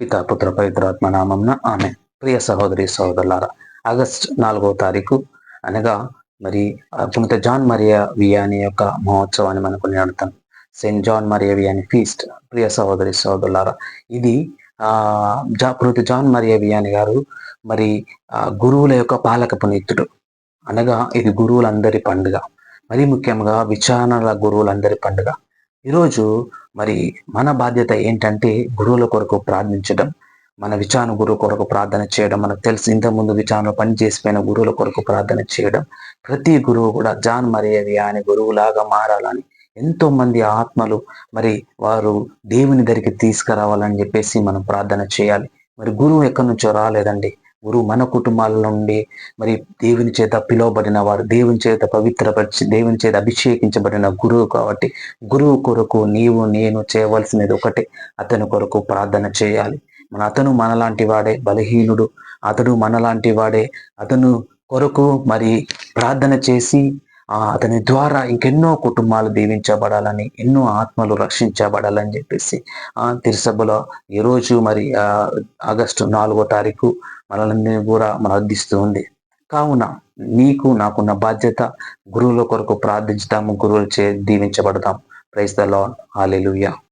పితాపుత్ర పవిత్రాత్మ నామంన ఆమె. ప్రియ సహోదరి సహోదరులారా ఆగస్ట్ నాలుగో తారీఖు అనగా మరి పునీత జాన్ మరియా వియాని యొక్క మహోత్సవాన్ని మనకు నడుతాం saint John Maria Vianney feast. ప్రియ సహోదరి సహోదరులారా ఇది ఆ జా పునీత జాన్ మరియా వియాని గారు మరి గురువుల యొక్క పాలక పునీతుడు. అనగా ఇది గురువులందరి పండుగ. మరి ముఖ్యంగా విచారణల గురువులందరి పండుగ. ఈరోజు మరి మన బాధ్యత ఏంటంటే గురువుల కొరకు ప్రార్థించడం మన విచారణ గురువు కొరకు ప్రార్థన చేయడం మనకు తెలిసి ఇంతకుముందు విచారణ పని చేసిపోయిన గురువుల కొరకు ప్రార్థన చేయడం. ప్రతి గురువు కూడా జాన్ మరియవి అని గురువులాగా మారాలని ఎంతో మంది ఆత్మలు మరి వారు దేవుని దగ్గరికి తీసుకురావాలని చెప్పేసి మనం ప్రార్థన చేయాలి. మరి గురువు ఎక్కడి నుంచో రాలేదండి. గురువు మన కుటుంబాల నుండి మరి దేవుని చేత పిలువబడిన వారు దేవుని చేత పవిత్రపరిచి దేవుని చేత అభిషేకించబడిన గురువు కాబట్టి గురువు కొరకు నీవు నేను చేయవలసినది ఒకటే. అతని కొరకు ప్రార్థన చేయాలి. మన అతను మనలాంటి వాడే బలహీనుడు. అతడు మనలాంటి వాడే. అతను కొరకు మరి ప్రార్థన చేసి అతని ద్వారా ఇంకెన్నో కుటుంబాలు దీవించబడాలని ఎన్నో ఆత్మలు రక్షించబడాలని చెప్పేసి ఆ తిరుసభలో ఈరోజు మరి ఆగస్టు నాలుగో తారీఖు మనల్ని కూడా మన అందిస్తూ ఉంది. కావున నీకు నాకున్న బాధ్యత గురువుల కొరకు ప్రార్థించుతాము గురువులు చే దీవించబడతాం ప్రైజ్ ద లాడ్ హాలెలుయా